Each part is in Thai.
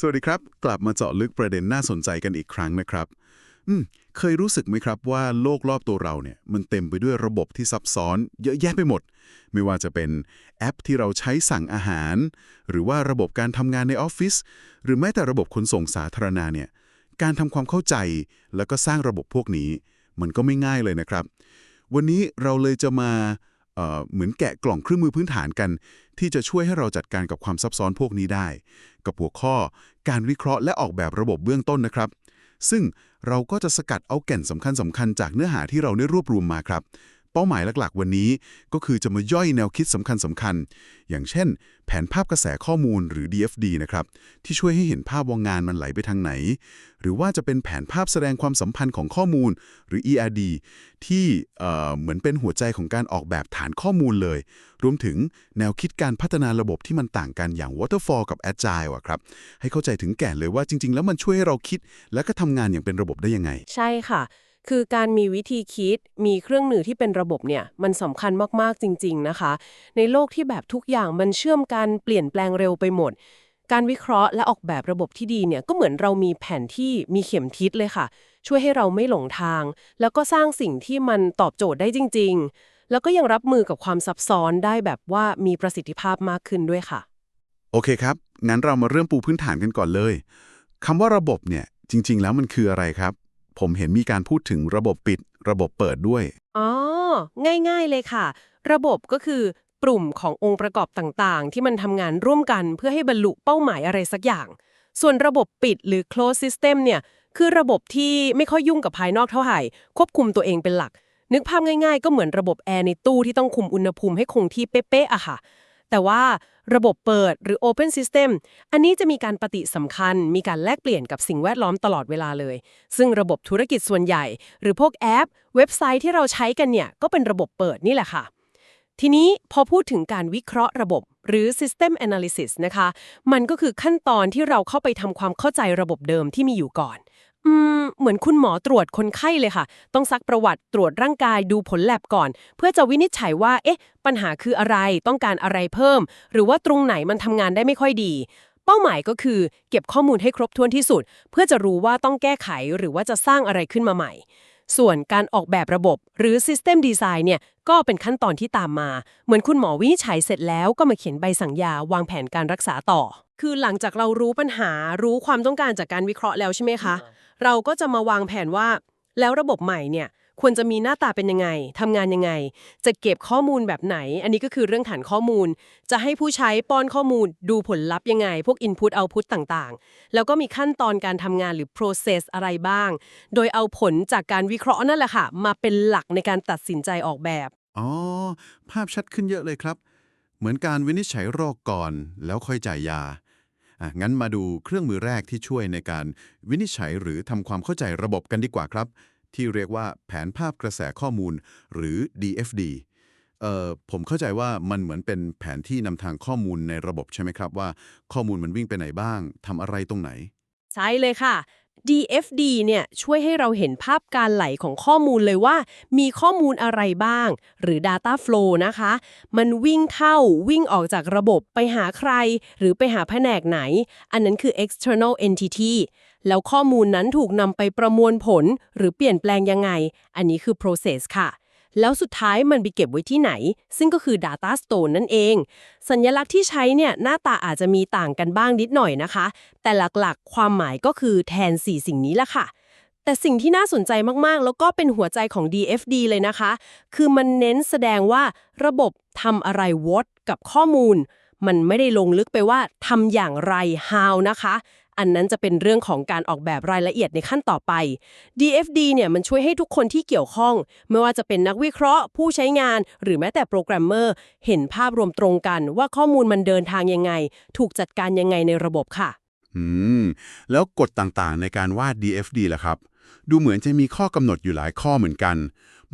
สวัสดีครับ กลับมาเจาะลึกประเด็นน่าสนใจกันอีกครั้งนะครับ อืม เคยรู้สึกไหมครับว่าโลกรอบตัวเราเนี่ยมันเต็มไปด้วยระบบที่ซับซ้อนเยอะแยะไปหมด ไม่ว่าจะเป็นแอปที่เราใช้สั่งอาหาร หรือว่าระบบการทำงานในออฟฟิศหรือแม้แต่ระบบขนส่งสาธารณะเนี่ย การทำความเข้าใจแล้วก็สร้างระบบพวกนี้ มันก็ไม่ง่ายเลยนะครับ วันนี้เราเลยจะมาเเหมือนแกะกล่องเครื่องมือพื้นฐานกัน ที่จะช่วยให้เราจัดการกับความซับซ้อนพวกนี้ได้ กับหัวข้อการวิเคราะห์และออกแบบระบบเบื้องต้นนะครับ ซึ่งเราก็จะสกัดเอาแก่นสำคัญสำคัญๆจากเนื้อหาที่เราได้รวบรวมมาครับ เป้าหมายหลักๆ วันนี้ก็คือจะมาย่อยแนวคิดสำคัญสำคัญๆอย่างเช่น แผนภาพกระแสข้อมูลหรือ DFD นะครับ ที่ช่วยให้เห็นภาพว่างานมันไหลไปทางไหน หรือว่าจะเป็นแผนภาพแสดงความสัมพันธ์ของข้อมูลหรือ ERD ที่เเหมือนเป็นหัวใจของการออกแบบฐานข้อมูลเลย รวมถึงแนวคิดการพัฒนาระบบที่มันต่างกันอย่าง Waterfall กับ Agile อะครับ ให้เข้าใจถึงแก่นเลยว่าจริง ๆ แล้วมันช่วยให้เราคิด และก็ทำงานอย่างเป็นระบบได้ยังไง ใช่ค่ะ คือการมีวิธีคิด มีเครื่องมือที่เป็นระบบเนี่ย มันสำคัญมากๆจริง ๆ นะคะ ในโลกที่แบบทุกอย่างมันเชื่อมกันเปลี่ยนแปลงเร็วไปหมด การวิเคราะห์และออกแบบระบบที่ดีเนี่ย ก็เหมือนเรามีแผนที่มีเข็มทิศเลยค่ะ ช่วยให้เราไม่หลงทาง แล้วก็สร้างสิ่งที่มันตอบโจทย์ได้จริง ๆ แล้วก็ยังรับมือกับความซับซ้อนได้แบบว่ามีประสิทธิภาพมากขึ้นด้วยค่ะ โอเคครับ งั้นเรามาเริ่มปูพื้นฐานกันก่อนเลยคำว่าระบบเนี่ยจริง ๆ แล้วมันคืออะไรครับ ผมเห็นมีการพูดถึงระบบปิด ระบบเปิดด้วย อ๋อ ง่ายๆเลยค่ะ ระบบก็คือ กลุ่มขององค์ประกอบต่างๆ ที่มันทำงานร่วมกันเพื่อให้บรรลุเป้าหมายอะไรสักอย่าง ส่วนระบบปิดหรือ closed system เนี่ย คือระบบที่ไม่ค่อยยุ่งกับภายนอกเท่าไหร่ ควบคุมตัวเองเป็นหลัก นึกภาพง่ายๆ ก็เหมือนระบบแอร์ในตู้ที่ต้องคุมอุณหภูมิให้คงที่เป๊ะๆอะค่ะ แต่ว่าระบบเปิดหรือ Open System อันนี้จะมีการปฏิสัมพันธ์มีการแลกเปลี่ยนกับสิ่งแวดล้อมตลอดเวลาเลย ซึ่งระบบธุรกิจส่วนใหญ่ หรือพวกแอป เว็บไซต์ที่เราใช้กันเนี่ยก็เป็นระบบเปิดนี่แหละค่ะ ทีนี้พอพูดถึงการวิเคราะห์ระบบหรือ System Analysis นะคะ มันก็คือขั้นตอนที่เราเข้าไปทำความเข้าใจระบบเดิมที่มีอยู่ก่อน อืม เหมือนคุณหมอตรวจคนไข้เลยค่ะ ต้องซักประวัติตรวจร่างกายดูผลแลบก่อน เพื่อจะวินิจฉัยว่า เอ๊ะ ปัญหาคืออะไรต้องการอะไรเพิ่ม หรือว่าตรงไหนมันทำงานได้ไม่ค่อยดี เป้าหมายก็คือ เก็บข้อมูลให้ครบถ้วนที่สุด เพื่อจะรู้ว่าต้องแก้ไขหรือว่าจะสร้างอะไรขึ้นมาใหม่ ส่วนการออกแบบระบบหรือ System Design เนี่ยก็เป็นขั้นตอนที่ตามมา เหมือนคุณหมอวินิจฉัยเสร็จแล้วก็มาเขียนใบสั่งยาวางแผนการรักษาต่อ คือหลังจากเรารู้ปัญหารู้ความต้องการจากการวิเคราะห์แล้วใช่ไหมคะ เราก็จะมาวางแผนว่า แล้วระบบใหม่เนี่ยควรจะมีหน้าตาเป็นยังไงทำงานยังไง จะเก็บข้อมูลแบบไหน อันนี้ก็คือเรื่องฐานข้อมูล จะให้ผู้ใช้ป้อนข้อมูล ดูผลลัพธ์ยังไง พวก Input Output ต่างๆ แล้วก็มีขั้นตอนการทำงานหรือ process อะไรบ้าง โดยเอาผลจากการวิเคราะห์นั่นแหละค่ะ มาเป็นหลักในการตัดสินใจออกแบบ อ๋อ ภาพชัดขึ้นเยอะเลยครับ เหมือนการวินิจฉัยโรคก่อน แล้วค่อยจ่ายยา งั้นมาดูเครื่องมือแรกที่ช่วยในการวินิจฉัยหรือทำความเข้าใจระบบกันดีกว่าครับ ที่เรียกว่าแผนภาพกระแสข้อมูลหรือ DFD เอ่อผมเข้าใจว่ามันเหมือนเป็นแผนที่นำทางข้อมูลในระบบใช่ไหมครับว่าข้อมูลมันวิ่งไปไหนบ้างทำอะไรตรงไหน ใช่เลยค่ะ DFD เนี่ยช่วยให้เราเห็นภาพการไหลของข้อมูลเลยว่า มีข้อมูลอะไรบ้าง หรือ Data Flow นะคะ มันวิ่งเข้าวิ่งออกจากระบบไปหาใคร หรือไปหาแผนกไหน อันนั้นคือ external entity แล้วข้อมูลนั้นถูกนำไปประมวลผล หรือเปลี่ยนแปลงยังไง อันนี้คือ process ค่ะ แล้วสุดท้ายมันไปเก็บไว้ที่ไหน ซึ่งก็คือ Data Store นั่นเอง สัญลักษณ์ที่ใช้เนี่ยหน้าตาอาจจะมีต่างกันบ้างนิดหน่อยนะคะ แต่หลักๆ ความหมายก็คือแทน 4 สิ่งนี้ละค่ะ แต่สิ่งที่น่าสนใจมากๆ แล้วก็เป็นหัวใจของ DFD เลยนะคะ คือมันเน้นแสดงว่าระบบทำอะไร what กับข้อมูล มันไม่ได้ลงลึกไปว่าทำอย่างไร how นะคะ อันนั้นจะเป็นเรื่องของการออกแบบรายละเอียดในขั้นต่อไป DFD เนี่ยมันช่วยให้ทุกคนที่เกี่ยวข้อง ไม่ว่าจะเป็นนักวิเคราะห์ ผู้ใช้งาน หรือแม้แต่โปรแกรมเมอร์ เห็นภาพรวมตรงกันว่าข้อมูลมันเดินทางยังไง ถูกจัดการยังไงในระบบค่ะ อืม แล้วกฎต่างๆ ในการวาด DFD ล่ะครับ ดูเหมือนจะมีข้อกำหนดอยู่หลายข้อเหมือนกัน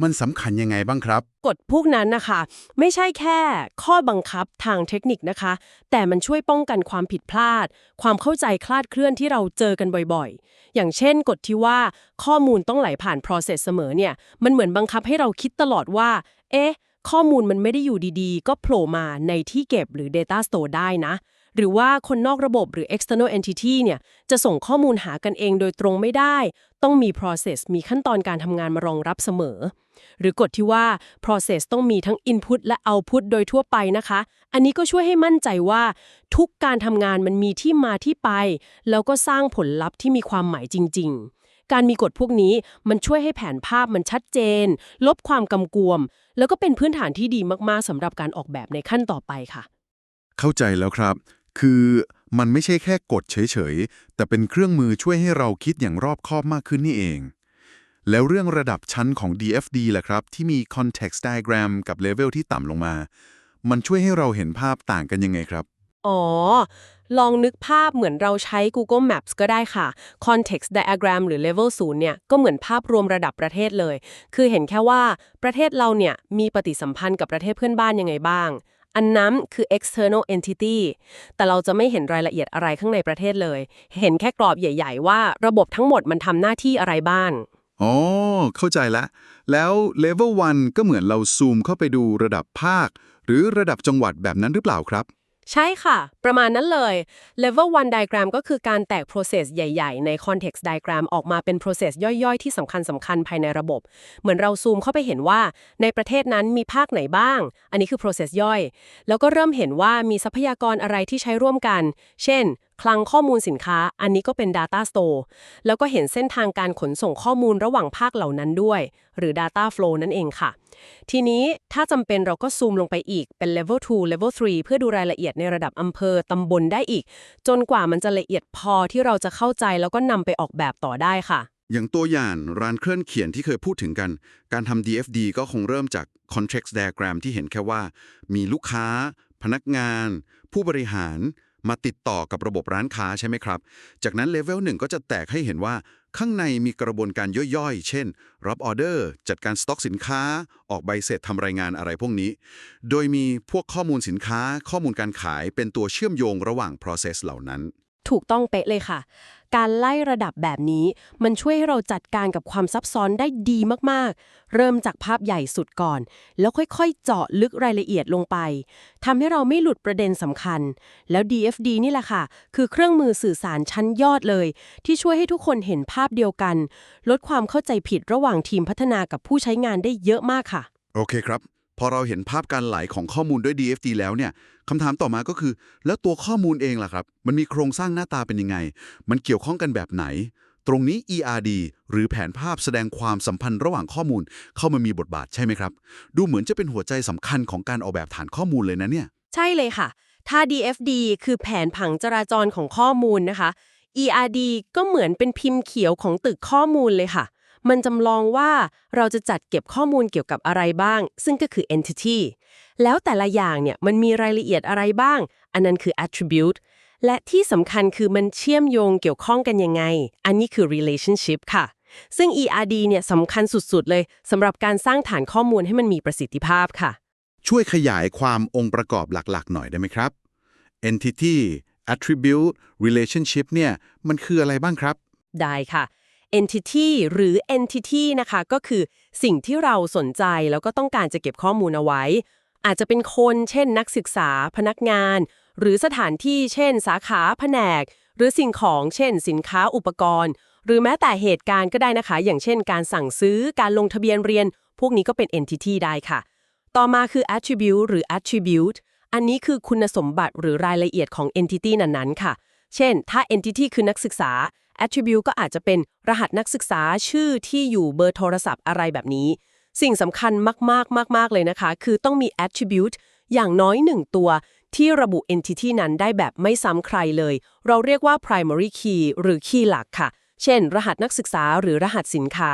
มันสำคัญยังไงบ้างครับ กฎพวกนั้นนะคะ ไม่ใช่แค่ข้อบังคับทางเทคนิคนะคะ แต่มันช่วยป้องกันความผิดพลาด ความเข้าใจคลาดเคลื่อนที่เราเจอกันบ่อยๆ อย่างเช่น กฎที่ว่าข้อมูลต้องไหลผ่าน process เสมอเนี่ย มันเหมือนบังคับให้เราคิดตลอดว่า เอ๊ะ ข้อมูลมันไม่ได้อยู่ดีๆ ก็โผล่มาในที่เก็บหรือ Data Store ได้นะ หรือว่าคนนอกระบบหรือ external entity เนี่ยจะส่งข้อมูลหากันเองโดยตรงไม่ได้ ต้องมี process มีขั้นตอนการทำงานมารองรับเสมอ หรือกฎที่ว่า process ต้องมีทั้ง input และ output โดยทั่วไปนะคะ อันนี้ก็ช่วยให้มั่นใจว่า ทุกการทำงานมันมีที่มาที่ไป แล้วก็สร้างผลลัพธ์ที่มีความหมายจริง ๆการมีกฎพวกนี้มันช่วยให้แผนภาพมันชัดเจน ลบความกำกวม แล้วก็เป็นพื้นฐานที่ดีมากๆสำหรับการออกแบบในขั้นต่อไปค่ะ เข้าใจแล้วครับ คือมันไม่ใช่แค่กดเฉยๆ แต่เป็นเครื่องมือช่วยให้เราคิดอย่างรอบคอบมากขึ้นนี่เอง แล้วเรื่องระดับชั้นของ DFD ล่ะครับ ที่มี context diagram กับ level ที่ต่ำลงมา มันช่วยให้เราเห็นภาพต่างกันยังไงครับ อ๋อ ลองนึกภาพเหมือนเราใช้ Google Maps ก็ได้ค่ะ Context Diagram หรือ Level 0เนี่ย ก็เหมือนภาพรวมระดับประเทศเลย คือเห็นแค่ว่าประเทศเราเนี่ยมีปฏิสัมพันธ์กับประเทศเพื่อนบ้านยังไงบ้าง อันนั้นคือ external entity แต่เราจะไม่เห็นรายละเอียดอะไรข้างในประเทศเลย เห็นแค่กรอบใหญ่ ๆ ว่าระบบทั้งหมดมันทำหน้าที่อะไรบ้าง อ๋อ เข้าใจละ แล้ว level 1 ก็เหมือนเราซูมเข้าไปดูระดับภาค หรือระดับจังหวัดแบบนั้นหรือเปล่าครับ ใช่ค่ะ ประมาณนั้นเลย level 1 diagram ก็คือการแตก process ใหญ่ ๆ ใน context diagram ออกมาเป็น process ย่อย ๆ ที่สำคัญสำคัญภายในระบบ เหมือนเราซูมเข้าไปเห็นว่า ในประเทศนั้นมีภาคไหนบ้าง อันนี้คือ process ย่อย แล้วก็เริ่มเห็นว่ามีทรัพยากรอะไรที่ใช้ร่วมกัน เช่น คลังข้อมูลสินค้า อันนี้ก็เป็น data store แล้วก็เห็นเส้นทางการขนส่งข้อมูลระหว่างภาคเหล่านั้นด้วย หรือ data flow นั่นเองค่ะ ทีนี้ถ้าจำเป็นเราก็ซูมลงไปอีกเป็น level 2 level 3 เพื่อดูรายละเอียดในระดับอำเภอตำบลได้อีก จนกว่ามันจะละเอียดพอที่เราจะเข้าใจแล้วก็นำไปออกแบบต่อได้ค่ะอย่างตัวอย่างร้านเคลื่อนเขียนที่เคยพูดถึงกัน การทำ DFD ก็คงเริ่มจาก context diagram ที่เห็นแค่ว่า มีลูกค้า พนักงาน ผู้บริหาร มาติดต่อกับระบบร้านค้าใช่ไหมครับ จากนั้นเลเวลหนึ่งก็จะแตกให้เห็นว่าข้างในมีกระบวนการย่อยๆ เช่น รับออเดอร์ จัดการสต็อกสินค้า ออกใบเสร็จทำรายงานอะไรพวกนี้ โดยมีพวกข้อมูลสินค้า ข้อมูลการขายเป็นตัวเชื่อมโยงระหว่าง process เหล่านั้น ถูกต้องเป๊ะเลยค่ะ การไล่ระดับแบบนี้ มันช่วยให้เราจัดการกับความซับซ้อนได้ดีมากๆ เริ่มจากภาพใหญ่สุดก่อน แล้วค่อยๆ เจาะลึกรายละเอียดลงไปทำให้เราไม่หลุดประเด็นสำคัญ แล้ว DFD นี่แหละค่ะ คือเครื่องมือสื่อสารชั้นยอดเลย ที่ช่วยให้ทุกคนเห็นภาพเดียวกัน ลดความเข้าใจผิดระหว่างทีมพัฒนากับผู้ใช้งานได้เยอะมากค่ะ โอเคครับ อเราเห็นภาพการไหลของข้อมูลด้วย DFD แล้วเนี่ยคำถามต่อมาก็คือ แล้วตัวข้อมูลเองล่ะครับ มันมีโครงสร้างหน้าตาเป็นยังไง มันเกี่ยวข้องกันแบบไหน ตรงนี้ ERD หรือแผนภาพแสดงความสัมพันธ์ระหว่างข้อมูลเข้ามามีบทบาทใช่ไหมครับ ดูเหมือนจะเป็นหัวใจสำคัญของการออกแบบฐานข้อมูลเลยนะเนี่ย ใช่เลยค่ะ ถ้า DFD คือแผนผังจราจรของข้อมูลนะคะ ERD ก็เหมือนเป็นพิมพ์เขียวของตึกข้อมูลเลยค่ะ มันจำลองว่าเราจะจัดเก็บข้อมูลเกี่ยวกับอะไรบ้าง ซึ่งก็คือ entity แล้วแต่ละอย่างเนี่ยมันมีรายละเอียดอะไรบ้าง อันนั้นคือ attribute และที่สำคัญคือมันเชื่อมโยงเกี่ยวข้องกันยังไง อันนี้คือ relationship ค่ะ ซึ่ง ERD เนี่ยสำคัญสุดๆ เลยสำหรับการสร้างฐานข้อมูลให้มันมีประสิทธิภาพค่ะ ช่วยขยายความองค์ประกอบหลักๆ หน่อยได้ไหมครับ entity attribute relationship เนี่ยมันคืออะไรบ้างครับ ได้ค่ะ entity หรือ entity นะคะ ก็คือสิ่งที่เราสนใจแล้วก็ต้องการจะเก็บข้อมูลเอาไว้ อาจจะเป็นคน เช่น นักศึกษา พนักงาน หรือสถานที่ เช่น สาขาแผนก หรือสิ่งของ เช่น สินค้าอุปกรณ์ หรือแม้แต่เหตุการณ์ก็ได้นะคะ อย่างเช่น การสั่งซื้อ การลงทะเบียนเรียน พวกนี้ก็เป็น entity ได้ค่ะ ต่อมาคือ attribute หรือ attribute อันนี้คือคุณสมบัติหรือรายละเอียดของ entity นั้นๆ ค่ะ เช่น ถ้า entity คือนักศึกษา attribute ก็อาจจะเป็นรหัสนักศึกษาชื่อที่อยู่เบอร์โทรศัพท์อะไรแบบนี้ สิ่งสำคัญมากๆมากๆเลยนะคะ คือต้องมี attribute อย่างน้อยหนึ่งตัวที่ระบุ entity นั้นได้แบบไม่ซ้ำใครเลย เราเรียกว่า primary key หรือ key หลักค่ะ เช่น รหัสนักศึกษาหรือรหัสสินค้า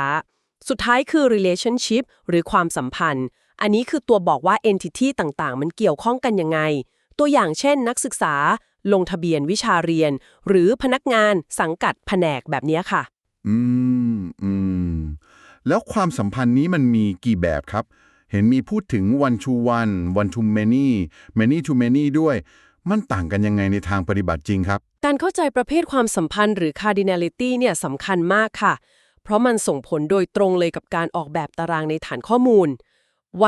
สุดท้ายคือ relationship หรือความสัมพันธ์ อันนี้คือตัวบอกว่า entity ต่างๆ มันเกี่ยวข้องกันยังไง ตัวอย่างเช่น นักศึกษา ลงทะเบียนวิชาเรียน หรือพนักงานสังกัดแผนกแบบนี้ค่ะ อืมอืมแล้วความสัมพันธ์นี้มันมีกี่แบบครับ เห็นมีพูดถึง one to one one to many many to many ด้วย มันต่างกันยังไงในทางปฏิบัติจริงครับ การเข้าใจประเภทความสัมพันธ์หรือ cardinality เนี่ยสำคัญมากค่ะ เพราะมันส่งผลโดยตรงเลยกับการออกแบบตารางในฐานข้อมูล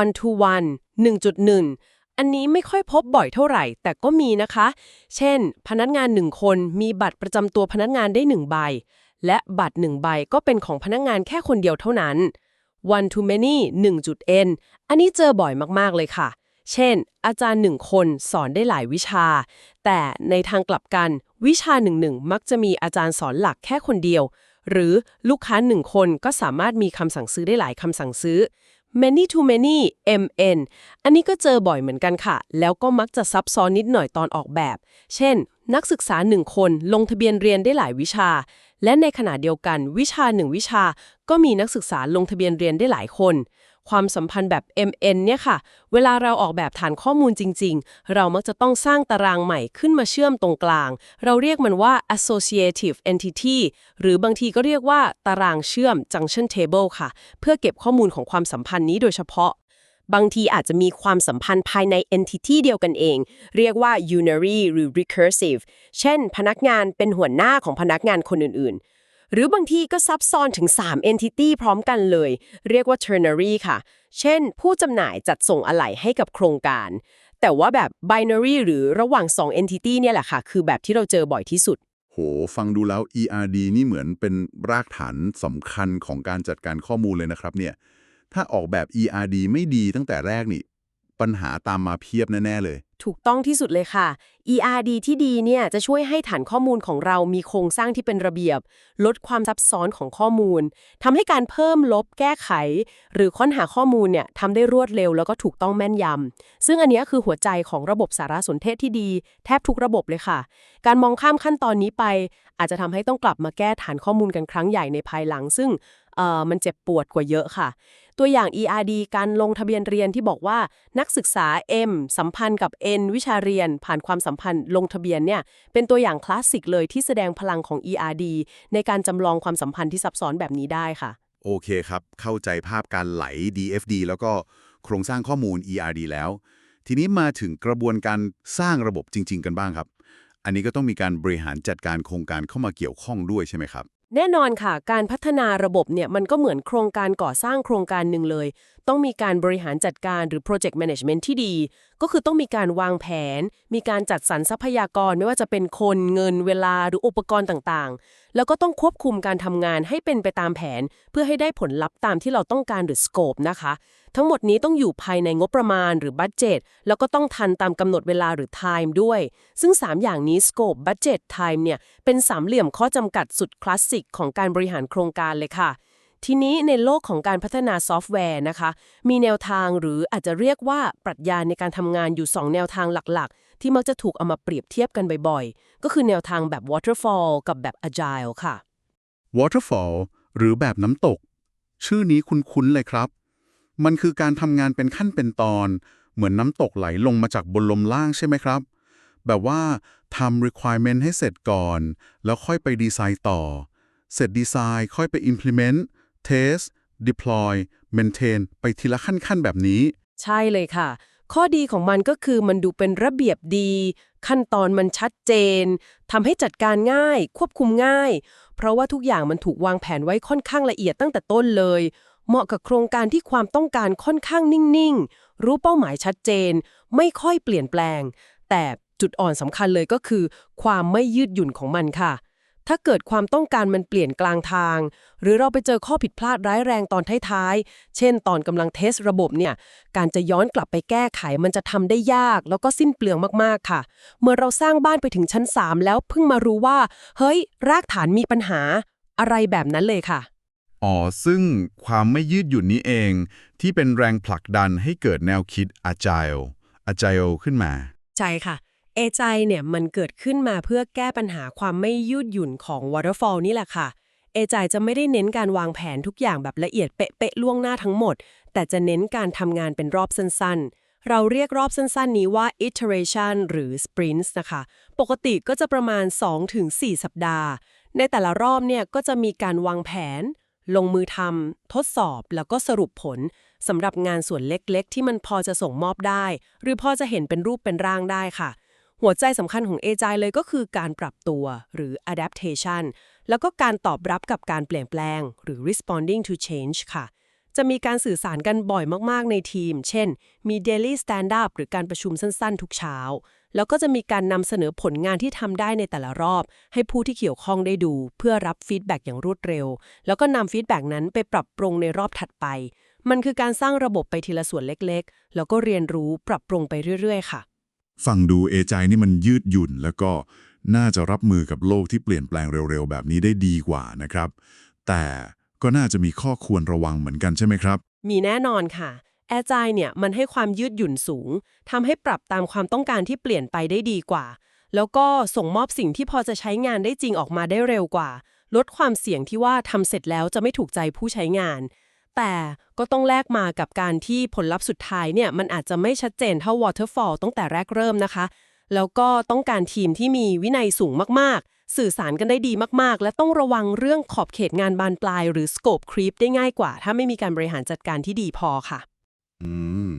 one to one 1.1 อันนี้ไม่ค่อยพบบ่อยเท่าไหร่ แต่ก็มีนะคะ เช่น พนักงานหนึ่งคนมีบัตรประจำตัวพนักงานได้หนึ่งใบ และบัตรหนึ่งใบก็เป็นของพนักงานแค่คนเดียวเท่านั้น one to many 1.n อันนี้เจอบ่อยมากๆเลยค่ะ เช่น อาจารย์หนึ่งคนสอนได้หลายวิชา แต่ในทางกลับกันวิชาหนึ่งหนึ่งมักจะมีอาจารย์สอนหลักแค่คนเดียว หรือลูกค้าหนึ่งคนก็สามารถมีคำสั่งซื้อได้หลายคำสั่งซื้อ many to many mn อันนี้ก็เจอบ่อยเหมือนกันค่ะ แล้วก็มักจะซับซ้อนนิดหน่อยตอนออกแบบ เช่น นักศึกษาหนึ่งคนลงทะเบียนเรียนได้หลายวิชา และในขณะเดียวกันวิชาหนึ่งวิชา ก็มีนักศึกษาลงทะเบียนเรียนได้หลายคน ความสัมพันธ์แบบ MN เนี่ยค่ะ เวลาเราออกแบบฐานข้อมูลจริง ๆ เรามักจะต้องสร้างตารางใหม่ขึ้นมาเชื่อมตรงกลาง เราเรียกมันว่า associative entity หรือบางทีก็เรียกว่าตารางเชื่อม junction table ค่ะ เพื่อเก็บข้อมูลของความสัมพันธ์นี้โดยเฉพาะบางทีอาจจะมีความสัมพันธ์ภายใน entity เดียวกันเอง เรียกว่า unary หรือ recursive เช่น พนักงานเป็นหัวหน้าของพนักงานคนอื่นๆ หรือบางทีก็ซับซ้อนถึง 3 entity พร้อมกันเลย เรียกว่า ternary ค่ะ เช่น ผู้จำหน่ายจัดส่งอะไหล่ให้กับโครงการ แต่ว่าแบบ binary หรือระหว่าง 2 entity เนี่ยแหละค่ะ คือแบบที่เราเจอบ่อยที่สุด โห ฟังดูแล้ว ERD นี่เหมือนเป็นรากฐานสำคัญของการจัดการข้อมูลเลยนะครับเนี่ย ถ้าออกแบบ ERD ไม่ดีตั้งแต่แรกนี่ ปัญหาตามมาเพียบแน่ๆเลย ถูกต้องที่สุดเลยค่ะ ERD ที่ดีเนี่ยจะช่วยให้ฐานข้อมูลของเรามีโครงสร้างที่เป็นระเบียบ ลดความซับซ้อนของข้อมูลทำให้การเพิ่มลบแก้ไข หรือค้นหาข้อมูลเนี่ยทำได้รวดเร็วแล้วก็ถูกต้องแม่นยำซึ่งอันนี้คือหัวใจของระบบสารสนเทศที่ดี แทบทุกระบบเลยค่ะ การมองข้ามขั้นตอนนี้ไป อาจจะทำให้ต้องกลับมาแก้ฐานข้อมูลกันครั้งใหญ่ในภายหลัง ซึ่งเออมันเจ็บปวดกว่าเยอะค่ะ ตัวอย่าง ERD การลงทะเบียนเรียนที่บอกว่านักศึกษา M สัมพันธ์กับ N วิชาเรียน ผ่านความสัมพันธ์ลงทะเบียนเนี่ยเป็นตัวอย่างคลาสสิกเลยที่แสดงพลังของ ERD ในการจำลองความสัมพันธ์ที่ซับซ้อนแบบนี้ได้ค่ะ โอเคครับ เข้าใจภาพการไหล DFD แล้วก็โครงสร้างข้อมูล ERD แล้ว ทีนี้มาถึงกระบวนการสร้างระบบจริง ๆ กันบ้างครับ อันนี้ก็ต้องมีการบริหารจัดการโครงการเข้ามาเกี่ยวข้องด้วยใช่ไหมครับ แน่นอนค่ะ การพัฒนาระบบเนี่ยมันก็เหมือนโครงการก่อสร้างโครงการหนึ่งเลยต้องมีการบริหารจัดการหรือ project management ที่ดี ก็คือต้องมีการวางแผน มีการจัดสรรทรัพยากรไม่ว่าจะเป็นคนเงินเวลาหรืออุปกรณ์ต่างๆ แล้วก็ต้องควบคุมการทำงานให้เป็นไปตามแผน เพื่อให้ได้ผลลัพธ์ตามที่เราต้องการหรือ scope นะคะ ทั้งหมดนี้ต้องอยู่ภายในงบประมาณหรือบัตเจตแล้วก็ต้องทันตามกำหนดเวลาหรือ time ด้วย ซึ่ง 3 อย่างนี้ scope budget time เนี่ยเป็นสามเหลี่ยมข้อจำกัดสุดคลาสสิกของการบริหารโครงการเลยค่ะ ทีนี้ในโลกของการพัฒนาซอฟต์แวร์นะคะ มีแนวทางหรืออาจจะเรียกว่าปรัชญาในการทำงานอยู่ 2 แนวทางหลักๆ ที่มักจะถูกเอามาเปรียบเทียบกันบ่อยๆ ก็คือแนวทางแบบ waterfall กับแบบ agile ค่ะ Waterfall หรือแบบน้ำตก ชื่อนี้คุ้นๆเลยครับ มันคือการทำงานเป็นขั้นเป็นตอน เหมือนน้ำตกไหลลงมาจากบนลมล่างใช่ไหมครับ แบบว่าทำ requirement ให้เสร็จก่อน แล้วค่อยไปดีไซน์ต่อ เสร็จดีไซน์ค่อยไป implement test deploy maintain ไปทีละขั้นๆ แบบนี้ ใช่เลยค่ะ ข้อดีของมันก็คือมันดูเป็นระเบียบดี ขั้นตอนมันชัดเจนทำให้จัดการง่าย ควบคุมง่าย เพราะว่าทุกอย่างมันถูกวางแผนไว้ค่อนข้างละเอียดตั้งแต่ต้นเลย เหมาะกับโครงการที่ความต้องการค่อนข้างนิ่งๆ รู้เป้าหมายชัดเจน ไม่ค่อยเปลี่ยนแปลง แต่จุดอ่อนสำคัญเลยก็คือ ความไม่ยืดหยุ่นของมันค่ะ ถ้าเกิดความต้องการมันเปลี่ยนกลางทาง หรือเราไปเจอข้อผิดพลาดร้ายแรงตอนท้ายๆ เช่น ตอนกำลังเทสระบบเนี่ย การจะย้อนกลับไปแก้ไขมันจะทำได้ยาก แล้วก็สิ้นเปลืองมากๆค่ะ เมื่อเราสร้างบ้านไปถึงชั้น 3 แล้วเพิ่งมารู้ว่า เฮ้ย รากฐานมีปัญหา อะไรแบบนั้นเลยค่ะ อ๋อ ซึ่งความไม่ยืดหยุ่นนี้เอง ที่เป็นแรงผลักดันให้เกิดแนวคิด agile agile ขึ้นมา ใช่ค่ะ เอใจเนี่ยมันเกิดขึ้นมาเพื่อแก้ปัญหาความไม่ยืดหยุ่นของ Waterfall นี่แหละค่ะ เอใจจะไม่ได้เน้นการวางแผนทุกอย่างแบบละเอียดเป๊ะๆล่วงหน้าทั้งหมด แต่จะเน้นการทำงานเป็นรอบสั้นๆ เราเรียกรอบสั้นๆ นี้ว่า iteration หรือ sprints นะคะ ปกติก็จะประมาณ 2-4 สัปดาห์ ในแต่ละรอบเนี่ยก็จะมีการวางแผน ลงมือทำทดสอบแล้วก็สรุปผลสำหรับงานส่วนเล็กๆ ที่มันพอจะส่งมอบได้ หรือพอจะเห็นเป็นรูปเป็นร่างได้ค่ะ หัวใจสำคัญของ a g i เลยก็คือการปรับตัวหรือ adaptation แล้วก็การตอบรับกับการเปลี่ยนแปลง หรือ responding to change ค่ะ จะมีการสื่อสารกันบ่อยมากๆในทีม เช่น มี daily stand up หรือการประชุมสั้นๆ ทุกเช้า แล้วก็จะมีการนำเสนอผลงานที่ทำได้ในแต่ละรอบ ให้ผู้ที่เกี่ยวข้องได้ดู เพื่อรับฟีดแบ็กอย่างรวดเร็ว แล้วก็นำฟีดแบ็กนั้นไปปรับปรุงในรอบถัดไป มันคือการสร้างระบบไปทีละส่วนเล็ก ๆ แล้วก็เรียนรู้ปรับปรุงไปเรื่อย ๆ ค่ะ ฟังดูเอใจนี่มันยืดหยุ่น แล้วก็น่าจะรับมือกับโลกที่เปลี่ยนแปลงเร็วๆ แบบนี้ได้ดีกว่านะครับ แต่ก็น่าจะมีข้อควรระวังเหมือนกันใช่ไหมครับ มีแน่นอนค่ะแอร์จายเนี่ยมันให้ความยืดหยุ่นสูงทำให้ปรับตามความต้องการที่เปลี่ยนไปได้ดีกว่า แล้วก็ส่งมอบสิ่งที่พอจะใช้งานได้จริงออกมาได้เร็วกว่า ลดความเสี่ยงที่ว่าทำเสร็จแล้วจะไม่ถูกใจผู้ใช้งาน แต่ก็ต้องแลกมากับการที่ผลลัพธ์สุดท้ายเนี่ยมันอาจจะไม่ชัดเจนเท่า waterfall ตั้งแต่แรกเริ่มนะคะ แล้วก็ต้องการทีมที่มีวินัยสูงมากๆ สื่อสารกันได้ดีมากๆ และต้องระวังเรื่องขอบเขตงานบานปลาย หรือ scope creep ได้ง่ายกว่า ถ้าไม่มีการบริหารจัดการที่ดีพอค่ะ อืม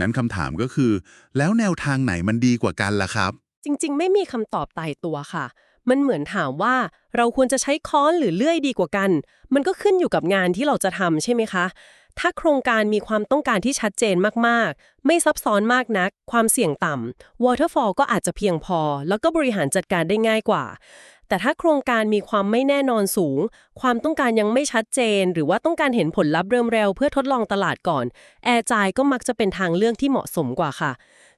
นั้นคำถามก็คือ แล้วแนวทางไหนมันดีกว่ากันล่ะครับ จริง ๆ ไม่มีคำตอบตายตัวค่ะ มันเหมือนถามว่าเราควรจะใช้ค้อนหรือเลื่อยดีกว่ากัน มันก็ขึ้นอยู่กับงานที่เราจะทำใช่ไหมคะ ถ้าโครงการมีความต้องการที่ชัดเจนมากๆ ไม่ซับซ้อนมากนัก ความเสี่ยงต่ำ Waterfall ก็อาจจะเพียงพอ แล้วก็บริหารจัดการได้ง่ายกว่า แต่ถ้าโครงการมีความไม่แน่นอนสูง ความต้องการยังไม่ชัดเจน หรือว่าต้องการเห็นผลลัพธ์เร็วๆเพื่อทดลองตลาดก่อนแอร์จายก็มักจะเป็นทางเลือกที่เหมาะสมกว่าค่ะ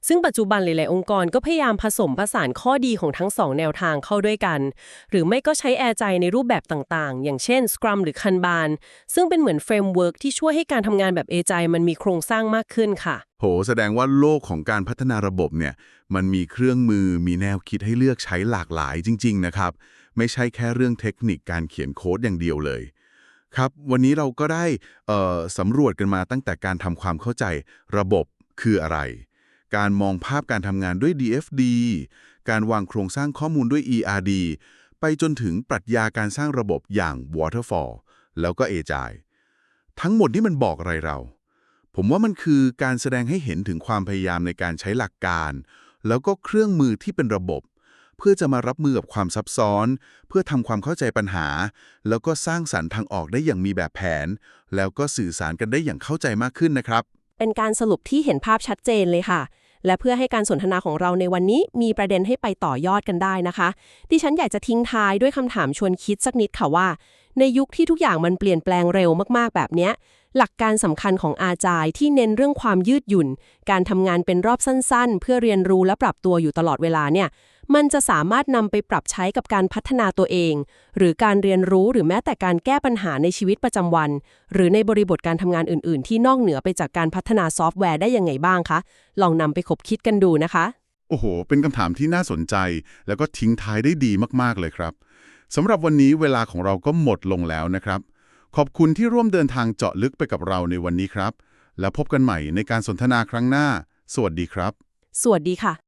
ซึ่งปัจจุบันหลาย ๆ องค์กรก็พยายามผสมผสานข้อดีของทั้งสองแนวทางเข้าด้วยกัน หรือไม่ก็ใช้แอร์ใจในรูปแบบต่าง ๆ อย่างเช่น Scrum หรือ Kanban ซึ่งเป็นเหมือนเฟรมเวิร์กที่ช่วยให้การทำงานแบบเอใจมันมีโครงสร้างมากขึ้นค่ะ โห แสดงว่าโลกของการพัฒนาระบบเนี่ย มันมีเครื่องมือ มีแนวคิดให้เลือกใช้หลากหลายจริง ๆ นะครับ ไม่ใช่แค่เรื่องเทคนิคการเขียนโค้ดอย่างเดียวเลย ครับ วันนี้เราก็ได้สำรวจกันมาตั้งแต่การทำความเข้าใจระบบคืออะไร การมองภาพการทำงานด้วย DFD การวางโครงสร้างข้อมูลด้วย ERD ไปจนถึงปรัชญาการสร้างระบบอย่าง Waterfall แล้วก็ Agile ทั้งหมดนี่มันบอกอะไรเรา ผมว่ามันคือการแสดงให้เห็นถึงความพยายามในการใช้หลักการ แล้วก็เครื่องมือที่เป็นระบบ เพื่อจะมารับมือกับความซับซ้อน เพื่อทำความเข้าใจปัญหา แล้วก็สร้างสรรค์ทางออกได้อย่างมีแบบแผน แล้วก็สื่อสารกันได้อย่างเข้าใจมากขึ้นนะครับ เป็นการสรุปที่เห็นภาพชัดเจนเลยค่ะ และเพื่อให้การสนทนาของเราในวันนี้มีประเด็นให้ไปต่อยอดกันได้นะคะ ดิฉันอยากจะทิ้งท้ายด้วยคำถามชวนคิดสักนิดค่ะว่า ในยุคที่ทุกอย่างมันเปลี่ยนแปลงเร็วมากๆแบบเนี้ย หลักการสำคัญของอาจายที่เน้นเรื่องความยืดหยุ่น การทำงานเป็นรอบสั้นๆ เพื่อเรียนรู้และปรับตัวอยู่ตลอดเวลาเนี่ย มันจะสามารถนำไปปรับใช้กับการพัฒนาตัวเอง หรือการเรียนรู้หรือแม้แต่การแก้ปัญหาในชีวิตประจำวัน หรือในบริบทการทำงานอื่นๆ ที่นอกเหนือไปจากการพัฒนาซอฟต์แวร์ได้ยังไงบ้างคะ ลองนำไปคบคิดกันดูนะคะ โอ้โห เป็นคำถามที่น่าสนใจ แล้วก็ทิ้งท้ายได้ดีมากๆเลยครับสำหรับวันนี้เวลาของเราก็หมดลงแล้วนะครับ ขอบคุณที่ร่วมเดินทางเจาะลึกไปกับเราในวันนี้ครับ แล้วพบกันใหม่ในการสนทนาครั้งหน้า สวัสดีครับ สวัสดีค่ะ